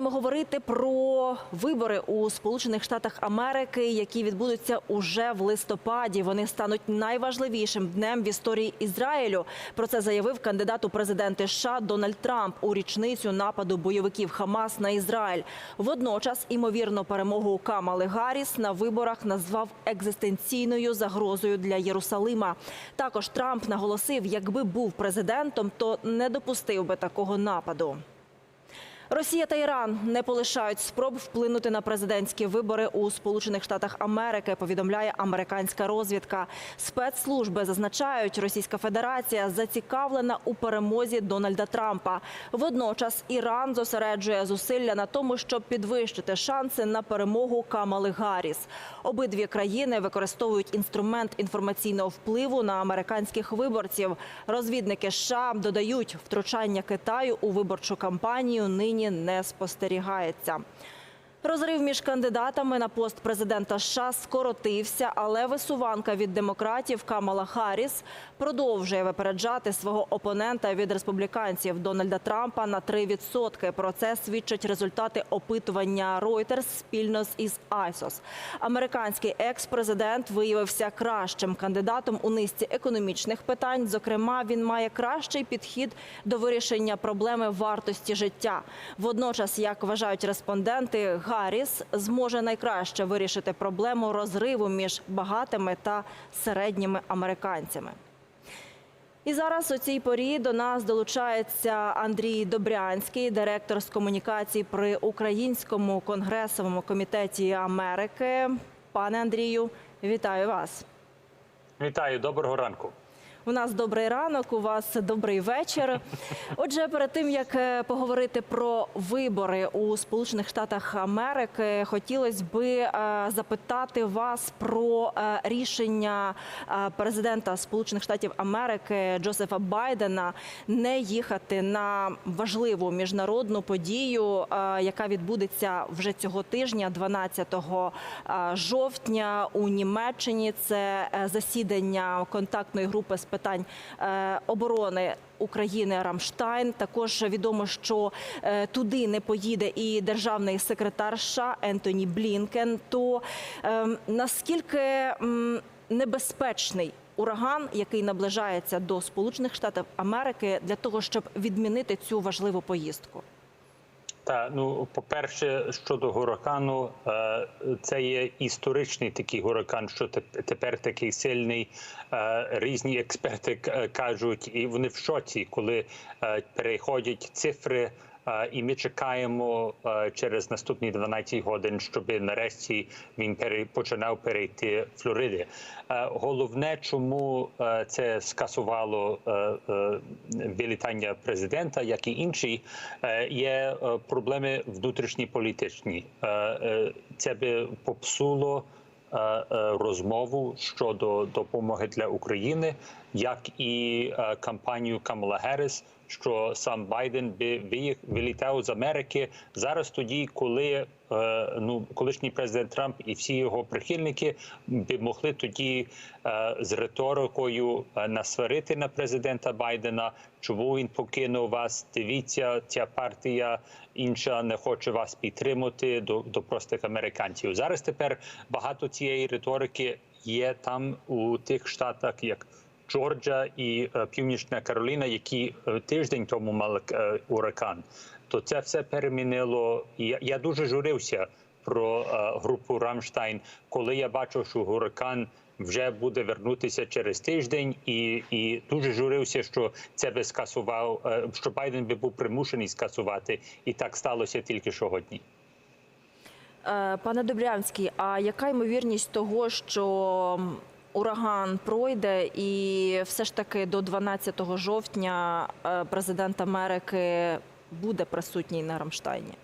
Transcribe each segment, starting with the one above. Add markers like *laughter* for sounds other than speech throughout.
будемо говорити про вибори у Сполучених Штатах Америки, які відбудуться уже в листопаді. Вони стануть найважливішим днем в історії Ізраїлю. Про це заявив кандидат у президенти США Дональд Трамп у річницю нападу бойовиків Хамас на Ізраїль. Водночас, імовірно, перемогу Камали Гарріс на виборах назвав екзистенційною загрозою для Єрусалима. Також Трамп наголосив, якби був президентом, то не допустив би такого нападу. Росія та Іран не полишають спроб вплинути на президентські вибори у Сполучених Штатах Америки. Повідомляє американська розвідка. Спецслужби зазначають, Російська Федерація зацікавлена у перемозі Дональда Трампа. Водночас Іран зосереджує зусилля на тому, щоб підвищити шанси на перемогу Камали Гарріс. Обидві країни використовують інструмент інформаційного впливу на американських виборців. Розвідники США додають, втручання Китаю у виборчу кампанію нині не спостерігається. Розрив між кандидатами на пост президента США скоротився, але висуванка від демократів Камала Харріс продовжує випереджати свого опонента від республіканців Дональда Трампа на 3%. Про це свідчать результати опитування Reuters спільно із ISOS. Американський екс-президент виявився кращим кандидатом у низці економічних питань. Зокрема, він має кращий підхід до вирішення проблеми вартості життя. Водночас, як вважають респонденти, Гарріс зможе найкраще вирішити проблему розриву між багатими та середніми американцями. І зараз у цій порі до нас долучається Андрій Добрянський, директор з комунікацій при Українському конгресовому комітеті Америки. Пане Андрію, вітаю вас. Вітаю, доброго ранку. У нас добрий ранок, у вас добрий вечір. Отже, перед тим як е, поговорити про вибори у Сполучених Штатах Америки, хотілося би е, запитати вас про е, рішення президента Сполучених Штатів Америки Джозефа Байдена не їхати на важливу міжнародну подію, яка відбудеться вже цього тижня, 12 е, жовтня у Німеччині. Це засідання контактної групи з питань е, оборони. України Рамштайн також відомо, що е, туди не поїде і державний секретар США Ентоні Блінкен. То е, наскільки небезпечний ураган, який наближається до Сполучених Штатів Америки, для того, щоб відмінити цю важливу поїздку? Та ну, по-перше, щодо гуракану, е, це є історичний такий гуракан, що теп- тепер такий сильний. Е, Різні експерти кажуть, і вони в шоці, коли е, переходять цифри. І ми чекаємо через наступні 12 годин, щоб нарешті він починав перейти Флориди. Головне, чому це скасувало вилітання президента, як і інші, є проблеми внутрішні політичні. Е, Це би попсуло розмову щодо допомоги для України, як і кампанію Камала Герріс, що сам Байден би вилітав з Америки зараз, тоді, коли е, ну колишній президент Трамп і всі його прихильники би могли тоді е, з риторикою е, насварити на президента Байдена, чому він покинув вас. Дивіться, ця партія інша не хоче вас підтримати до, до простих американців. Зараз тепер багато цієї риторики є там у тих штатах, як Джорджа і е, Північна Кароліна, які е, тиждень тому мали е, ураган. То це все перемінило. Я, дуже журився про групу Рамштайн, коли я бачив, що гуракан вже буде вернутися через тиждень, і, і дуже журився, що це би скасував, що Байден би був примушений скасувати, і так сталося тільки сьогодні. Пане Добрянський, а яка ймовірність того, що ураган пройде і все ж таки до 12 жовтня е, президент Америки буде присутній на Рамштайні?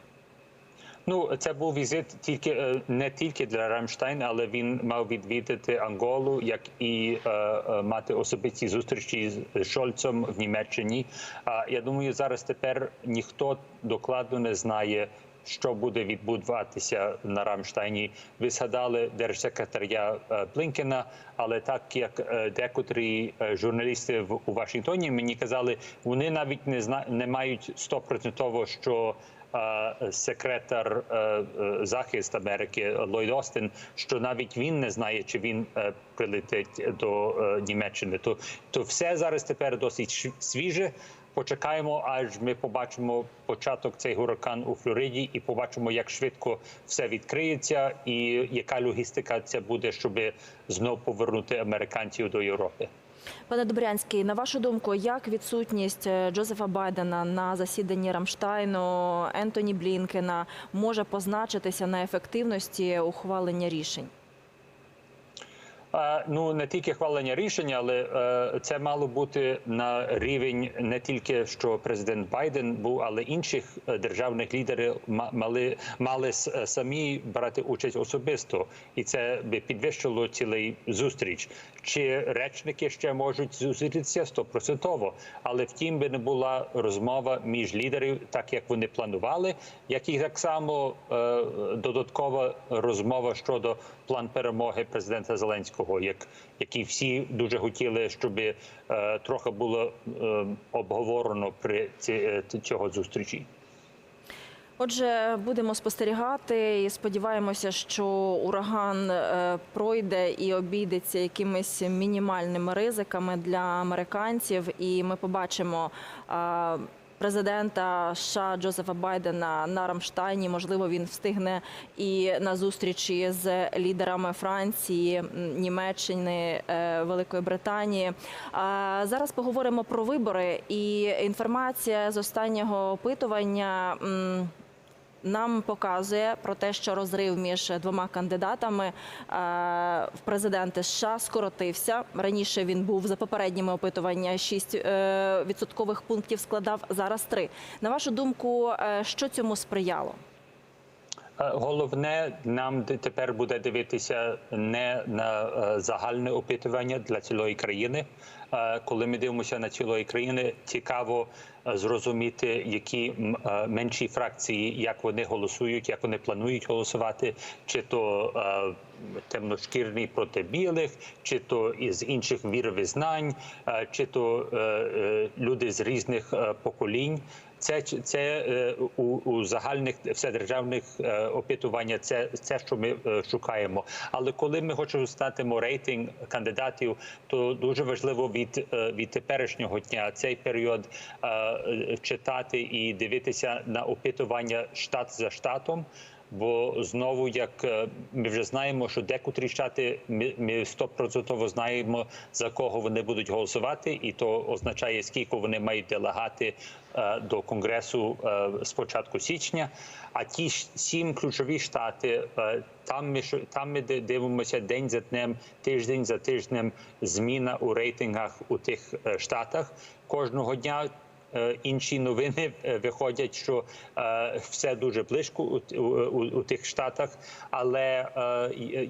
Ну, це був візит тільки е, не тільки для Рамштайн, але він мав відвідати Анголу, як і е, е, мати особисті зустрічі з Шольцем в Німеччині. А я думаю, зараз тепер ніхто докладно не знає. Що буде відбуватися на Рамштайні? Ви згадали держсекретаря е, Блінкена, але так як е, декотрі е, журналісти в у Вашингтоні мені казали, вони навіть не зна не мають стопроцентово, що секретар захисту Америки Ллойд Остін, що навіть він не знає, чи він прилетить до Німеччини. То, то все зараз тепер досить свіже. Почекаємо, аж ми побачимо початок цей гуракан у Флориді, і побачимо, як швидко все відкриється, і яка логістика це буде, щоб знов повернути американців до Європи. Пане Добрянський, на вашу думку, як відсутність е, Джозефа Байдена на засіданні Рамштайну Ентоні Блінкена може позначитися на ефективності ухвалення рішень? Ну не тільки хвалення рішення, але е, це мало бути на рівень не тільки що президент Байден був, але інших е, державних лідерів ма- мали мали е, самі брати участь особисто, і це би підвищило цілий зустріч. Чи речники ще можуть зустрітися? Стопроцентово, але втім би не була розмова між лідерів, так як вони планували, як і так само додаткова розмова щодо план перемоги президента Зеленського, як які всі дуже хотіли, щоб е, трохи було е, обговорено при ці, е, цього зустрічі. Отже, будемо спостерігати і сподіваємося, що ураган е, пройде і обійдеться якимись мінімальними ризиками для американців, і ми побачимо. Президента США Джозефа Байдена на Рамштайні можливо він встигне і на зустрічі з лідерами Франції, Німеччини, е, Великої Британії. Зараз поговоримо про вибори і інформація з останнього опитування. Нам показує про те, що розрив між двома кандидатами е, в президенти США скоротився. Раніше він був за попередніми опитування 6 е, відсоткових пунктів складав зараз 3. На вашу думку, е, що цьому сприяло? Головне нам тепер буде дивитися не на загальне опитування для цілої країни. Е, Коли ми дивимося на цілої країни, цікаво е, зрозуміти, які е, менші фракції, як вони голосують, як вони планують голосувати, чи то темношкірні проти білих, чи то із інших віровизнань, е, чи то люди з різних поколінь. Це це е, у, у загальних вседержавних е, опитування. Це це, що ми е, шукаємо. Але коли ми хочемо статимо рейтинг кандидатів, то дуже важливо від, від теперішнього дня цей період читати і дивитися на опитування штат за штатом. Бо знову, як е, ми вже знаємо, що декотрі штати ми, стопроцентово знаємо за кого вони будуть голосувати, і то означає, скільки вони мають делегати е, до конгресу е, з початку січня. А ті сім ключові штати там ми там ми дивимося день за днем, тиждень за тижнем. Зміна у рейтингах у тих штатах кожного дня. Е, Інші новини е, виходять, що е, все дуже близько у, тих штатах. Але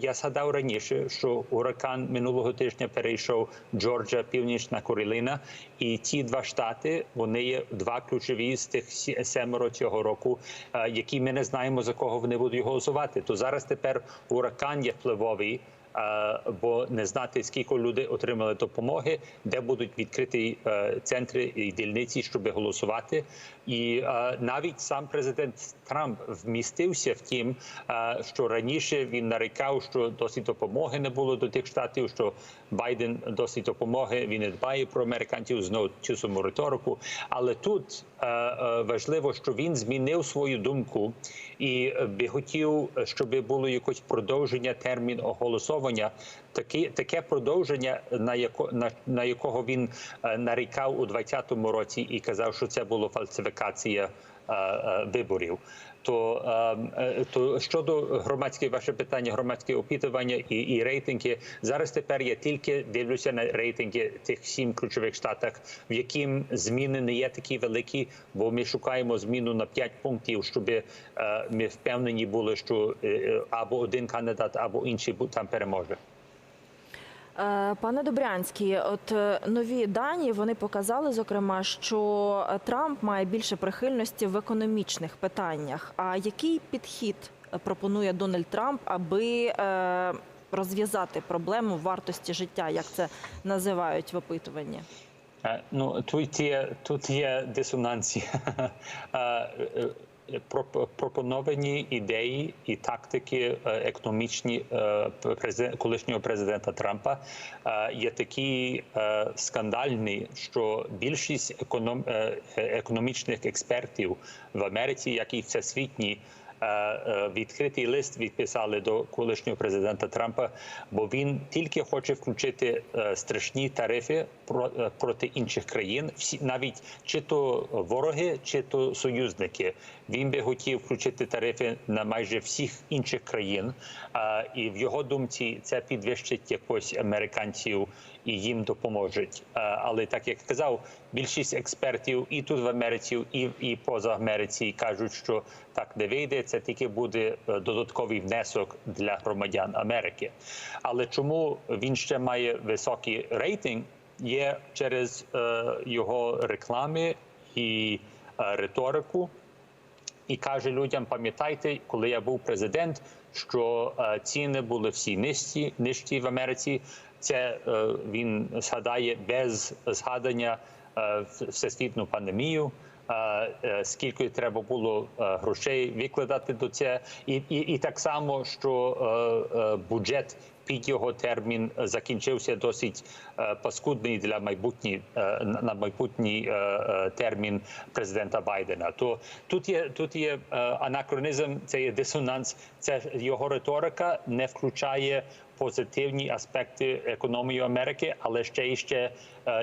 я згадав раніше, що ураган минулого тижня перейшов Джорджа, Північна Кароліна, і ті два штати вони є два ключові з тих семеро цього року, які ми не знаємо за кого вони будуть голосувати. То зараз тепер ураган є впливовий. Бо не знати, скільки людей отримали допомоги, де будуть відкриті е, центри і дільниці, щоб голосувати. І е, навіть сам президент Трамп вмістився в тім, е, що раніше він нарікав, що досить допомоги не було до тих штатів, що Байден досить допомоги, він не дбає про американців знову цю саму риторику. Але тут важливо, що він змінив свою думку і е, би хотів, щоб було якось продовження термін оголосовування. Таке, таке продовження, на яко на, на якого він е, нарікав у 2020 році і казав, що це було фальсифікація е, е, виборів. То, е, то щодо громадських ваше питання, громадське опитування і, і рейтинги зараз тепер я тільки дивлюся на рейтинги тих сім ключових штатах, в яким зміни не є такі великі, бо ми шукаємо зміну на 5 пунктів, щоб е, ми впевнені були, що е, або один кандидат, або інший там переможе. Е, Пане Добрянський, от е, нові дані вони показали, зокрема, що е, Трамп має більше прихильності в економічних питаннях. А який підхід пропонує Дональд Трамп, аби розв'язати проблему вартості життя, як це називають в опитуванні? Ну тут є тут є дисонанція. *laughs* Пропоновані ідеї і тактики е, економічні е, колишнього президента Трампа е, є такі скандальні, що більшість економ, економічних експертів в Америці, як і всесвітні, відкритий лист відписали до колишнього президента Трампа, бо він тільки хоче включити е, страшні тарифи про- е, проти інших країн, всі навіть чи то вороги, чи то союзники. Він би хотів включити тарифи на майже всіх інших країн, і в його думці це підвищить якось американців і їм допоможуть. Але так як казав, більшість експертів і тут в Америці, і, і поза Америці кажуть, що так не вийде. Це тільки буде е, додатковий внесок для громадян Америки. Але чому він ще має високий рейтинг? Є через е, його реклами і е, риторику і каже людям: пам'ятайте, коли я був президент, що е, ціни були всі нижчі, нижчі в Америці. Це е, він згадає без згадання е, всесвітню пандемію. Скільки треба було грошей викладати до це, і, і, і так само, що бюджет під його термін закінчився досить е, паскудний для майбутній е, на майбутній е, термін президента Байдена. То тут є тут є анахронізм, це є дисонанс. Це його риторика не включає позитивні аспекти економії Америки, але ще і ще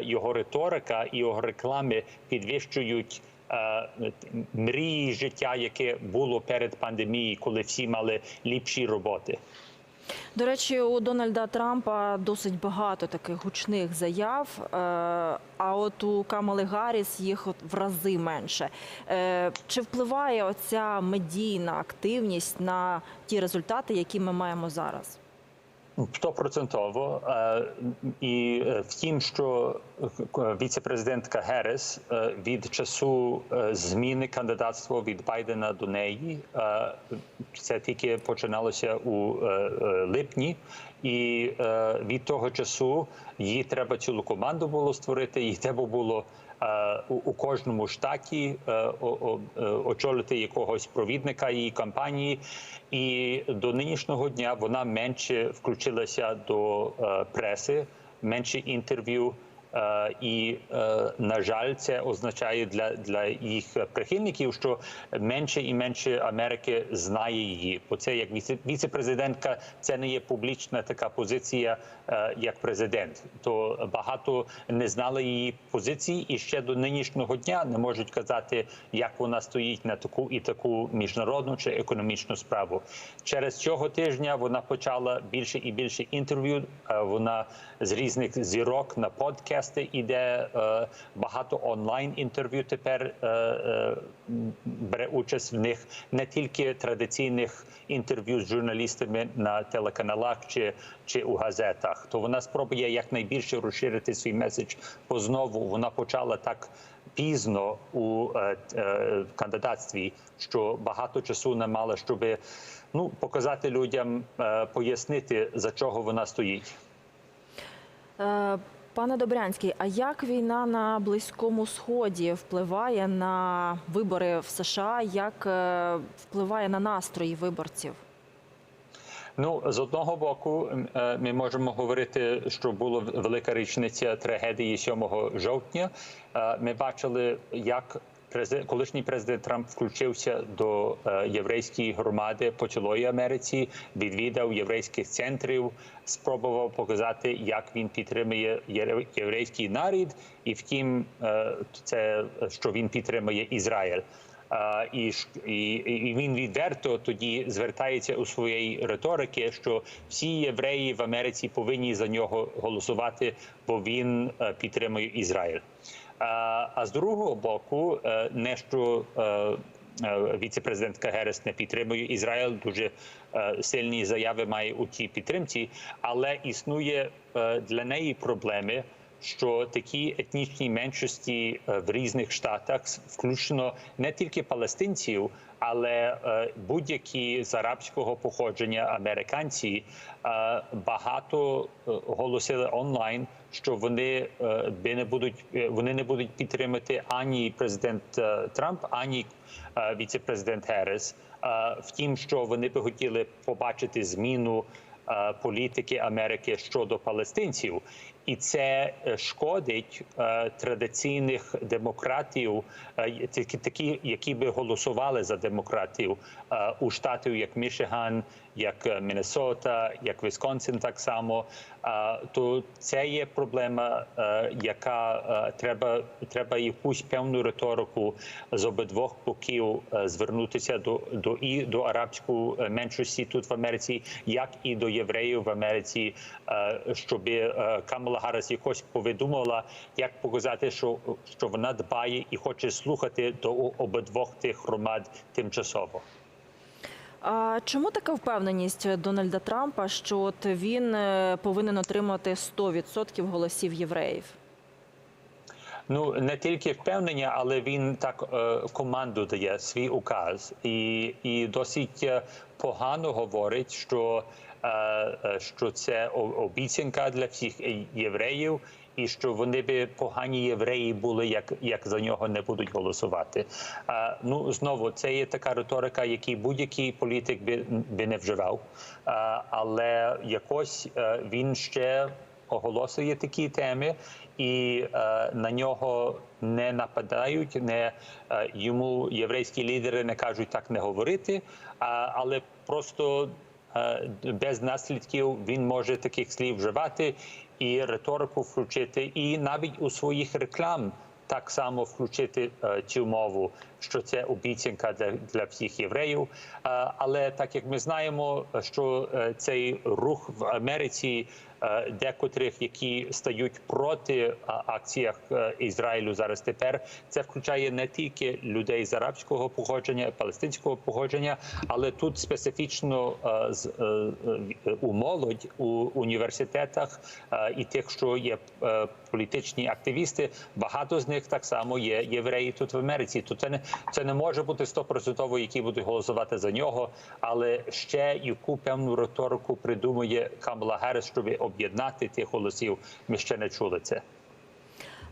його риторика і його реклами підвищують. Мрії життя, яке було перед пандемією, коли всі мали ліпші роботи. До речі, у Дональда Трампа досить багато таких гучних заяв. е, А от у Камали Гарріс їх в рази менше. Е, Чи впливає оця медійна активність на ті результати, які ми маємо зараз? Стопроцентово. Е, І е, втім, що віцепрезидентка віце-президентка Герес е, від часу е, зміни кандидатства від Байдена до неї, е, це тільки починалося у е, е, липні, і е, від того часу їй треба цілу команду було створити, їй треба було. е, У, у кожному штаті е, о- о- е, очолити якогось провідника її кампанії, і до нинішнього дня вона менше включилася до е, преси, менше інтерв'ю. Е, І е, на жаль, це означає для, для їх прихильників, що менше і менше Америки знає її. Бо це як віце- віце-президентка, це не є публічна така позиція, е, як президент. То багато не знали її позиції, і ще до нинішнього дня не можуть казати, як вона стоїть на таку і таку міжнародну чи економічну справу. Через цього тижня вона почала більше і більше інтерв'ю. Вона з різних зірок на подкасти іде е, багато онлайн інтерв'ю. Тепер е, е, бере участь в них не тільки традиційних інтерв'ю з журналістами на телеканалах чи, чи у газетах. То вона спробує якнайбільше розширити свій меседж. Бо знову вона почала так. Пізно у е, е, кандидатстві, що багато часу не мала, щоб ну показати людям, е, пояснити за чого вона стоїть. Пане Добрянський, а як війна на Близькому Сході впливає на вибори в США? Як е, впливає на настрої виборців? Ну з одного боку, е, ми можемо говорити, що була велика річниця трагедії 7 жовтня. Е, Ми бачили, як прези- колишній президент Трамп включився до е, єврейської громади по цілої Америці, відвідав єврейських центрів, спробував показати, як він підтримує єврейський народ, і втім, е, це що він підтримує Ізраїль. І, ж- і, і він відверто тоді звертається у своїй риторики, що всі євреї в Америці повинні за нього голосувати, бо він е, підтримує Ізраїль. А, а з другого боку, е, не що е, е, віце-президентка Герес не підтримує. Ізраїль, дуже сильні заяви має у тій підтримці, але існує для неї проблеми що такі етнічні меншості в різних штатах, включно не тільки палестинців, але будь-які з арабського походження американці багато оголосили онлайн, що вони е, не будуть е, вони не будуть підтримати ані президент е, Трамп, ані віце-президент Геррес. Е, Втім, що вони би хотіли побачити зміну політики Америки щодо палестинців, і це е, шкодить е, традиційних демократів, е, такі, які би голосували за демократів у штатів, як Мішиган, як Міннесота, як Вісконсин, так само. То це є проблема, яка треба треба якусь певну риторику з обидвох боків звернутися до до і до арабської меншості тут в Америці, як і до євреїв в Америці, щоб Камала Гарріс якось повідомила, як показати, що, що вона дбає і хоче слухати до обидвох тих громад тимчасово. А чому така впевненість Дональда Трампа, що от він е, повинен отримати 100% голосів євреїв? Ну не тільки впевнення, але він так е, команду дає свій указ, і, і досить е, погано говорить, що, що це обіцянка для всіх євреїв. І що вони би погані євреї були, як як за нього не будуть голосувати. А, ну знову це є така риторика, який будь-який політик би, би не вживав, а, але якось е, він ще оголошує такі теми, і е, на нього не нападають. Не е, йому єврейські лідери не кажуть так не говорити, а, але просто без наслідків він може таких слів вживати і риторику включити, і навіть у своїх реклам. Так само включити е, цю мову, що це обіцянка для, для всіх євреїв. Е, але так як ми знаємо, що е, цей рух в Америці, декотрих, які стають проти а, акціях е, Ізраїлю зараз тепер, це включає не тільки людей з арабського походження, палестинського походження, але тут специфічно е, е, е, у молодь у університетах е, і тих, що є е, політичні активісти, багато з них так само є євреї тут в Америці. То це не це не може бути стопроцентово, які будуть голосувати за нього, але ще яку певну риторику придумує Камала Гарріс, щоб об'єднати тих голосів. Ми ще не чули це.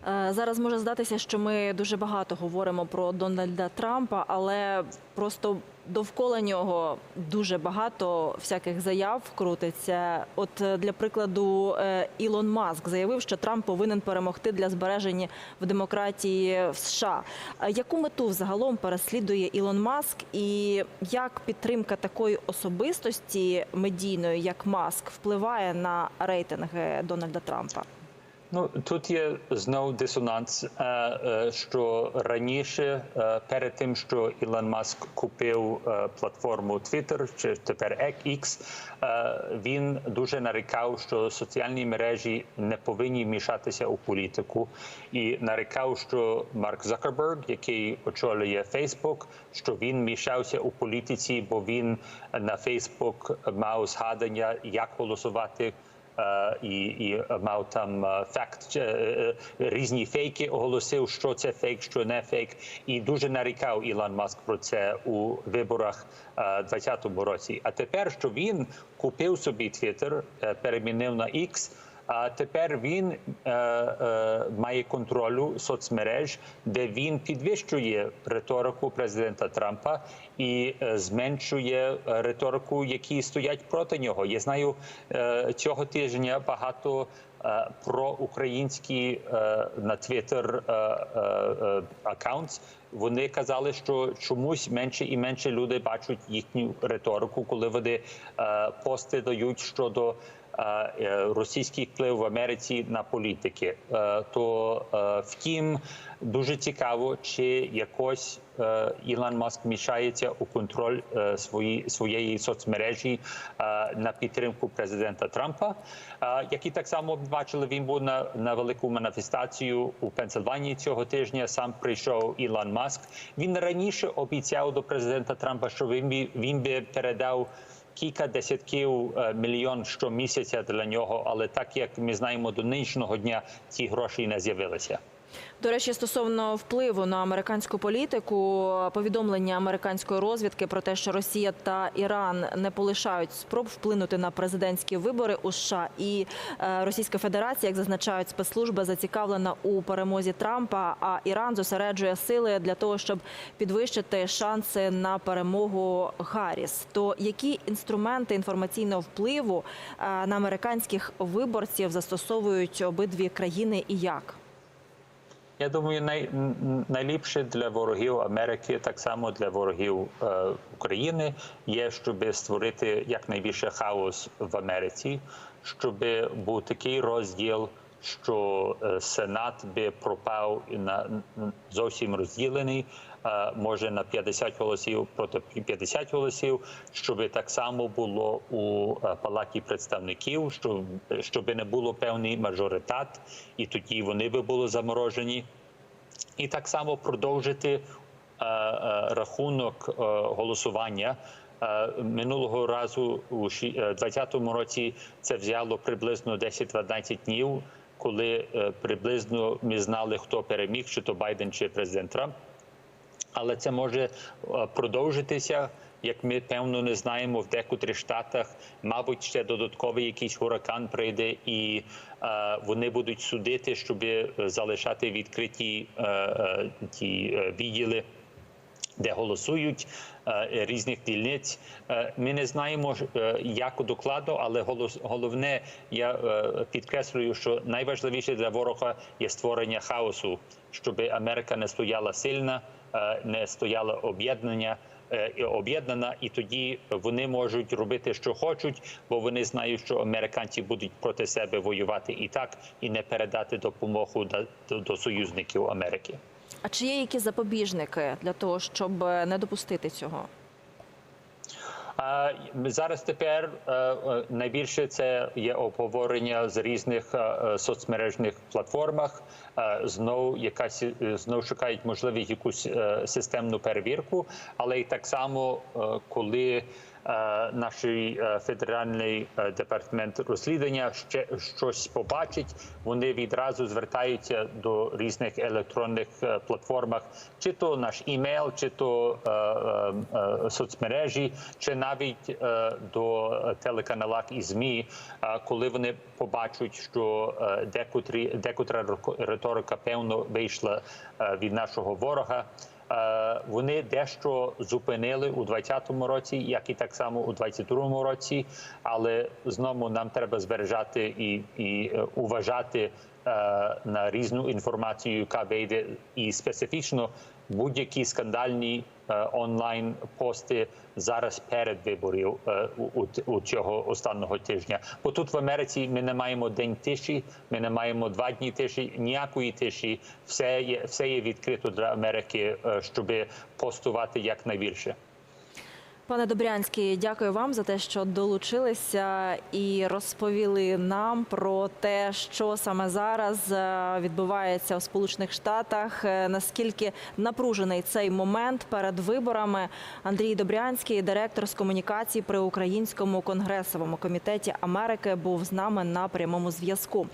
Е, Зараз може здатися, що ми дуже багато говоримо про Дональда Трампа, але просто довкола нього дуже багато всяких заяв крутиться. От е, для прикладу, е, Ілон Маск заявив, що Трамп повинен перемогти для збереження в демократії в США. Яку мету взагалом переслідує Ілон Маск, і як підтримка такої особистості медійної, як Маск, впливає на рейтинги Дональда Трампа? Ну тут є знов дисонанс, е, е, що раніше, е, перед тим, що Ілон Маск купив платформу Twitter, чи тепер X, він дуже нарікав, що соціальні мережі не повинні мішатися у політику, і нарікав, що Марк Закерберг, який очолює Facebook, що він мішався у політиці, бо він на Facebook мав згадання, як голосувати. Е, і, і мав там е, факт е, різні фейки, оголосив, що це фейк, що не фейк, і дуже нарікав Ілон Маск про це у виборах е, 2020 році. А тепер, що він купив собі е, перемінив на X, а тепер він е, е, має контролю соцмереж, де він підвищує риторику президента Трампа і е, зменшує риторику, які стоять проти нього. Я знаю е, цього тижня багато. е, Проукраїнські е, на Twitter е, е, аккаунт, вони казали, що чомусь менше і менше люди бачать їхню риторику, коли вони пости дають щодо російський вплив в Америці на політики. Е, То е, втім, дуже цікаво, чи якось е, Ілон Маск мішається у контроль е, свої, своєї соцмережі е, на підтримку президента Трампа. Е, Які так само бачили, він був на, на велику маніфестацію у Пенсильванії цього тижня. Сам прийшов Ілон Маск. Він раніше обіцяв до президента Трампа, що він би він би передав. Кілька десятків е, мільйон щомісяця для нього, але так як ми знаємо, до нинішнього дня ці гроші не з'явилися. До речі, стосовно впливу на американську політику, повідомлення американської розвідки про те, що Росія та Іран не полишають спроб вплинути на президентські вибори у США, і е, Російська Федерація, як зазначають спецслужби, зацікавлена у перемозі Трампа. А Іран зосереджує сили для того, щоб підвищити шанси на перемогу Гарріс. То які інструменти інформаційного впливу е, на американських виборців застосовують обидві країни і як? Я думаю, най, найліпше для ворогів Америки, так само для ворогів е, України, є, щоб створити якнайбільше хаос в Америці, щоб був такий розділ, що е, Сенат би пропав на зовсім розділений. е, Може на 50 голосів проти 50 голосів, щоб так само було у е, палаті представників, щоб, щоб не було певний мажоритат, і тоді вони би були заморожені і так само продовжити рахунок голосування. Минулого разу у 2020 році це взяло приблизно 10-12 днів, коли е, приблизно ми знали, хто переміг, чи то Байден, чи президент Трамп. Але це може е, продовжитися, як ми певно не знаємо в декотрих штатах. Мабуть, ще додатковий якийсь гуракан прийде, і е, вони будуть судити, щоб залишати відкриті е, е, ті е, відділи де голосують е, різних дільниць. Е, Ми не знаємо е, як докладно, але головне, я е, підкреслюю, що найважливіше для ворога є створення хаосу, щоб Америка не стояла сильна, е, не стояла об'єднання. е, Об'єднана, і тоді вони можуть робити, що хочуть, бо вони знають, що американці будуть проти себе воювати і так, і не передати допомогу до, до, до союзників Америки. А чи є які запобіжники для того, щоб е, не допустити цього? Зараз тепер е, е, найбільше це є обговорення з різних соцмережних платформах. Е, Знов якась е, знов шукають можливість якусь системну перевірку, але і так само, коли наш е, федеральний е, департамент розслідування ще щось побачить, вони відразу звертаються до різних електронних е, платформах, чи то наш імейл, чи то е, е, е, соцмережі, чи навіть е, до телеканалах і змі, е, коли вони побачать, що е, декотрі декотра риторика певно вийшла е, від нашого ворога. Е, Вони дещо зупинили у 2020 році, як і так само у 2022 році. Але знову нам треба збережати і, і е, уважати на різну інформацію, яка вийде, і специфічно будь-які скандальні е, онлайн пости зараз перед виборів е, у, у, цього останнього тижня. Бо тут в Америці ми не маємо день тиші, ми не маємо два дні тиші, ніякої тиші. Все є все є відкрито для Америки, е, щоб постувати якнайбільше. Пане Добрянський, дякую вам за те, що долучилися і розповіли нам про те, що саме зараз е, відбувається у Сполучених Штатах. е, Наскільки напружений цей момент перед виборами? Андрій Добрянський, директор з комунікації при Українському конгресовому комітеті Америки, був з нами на прямому зв'язку.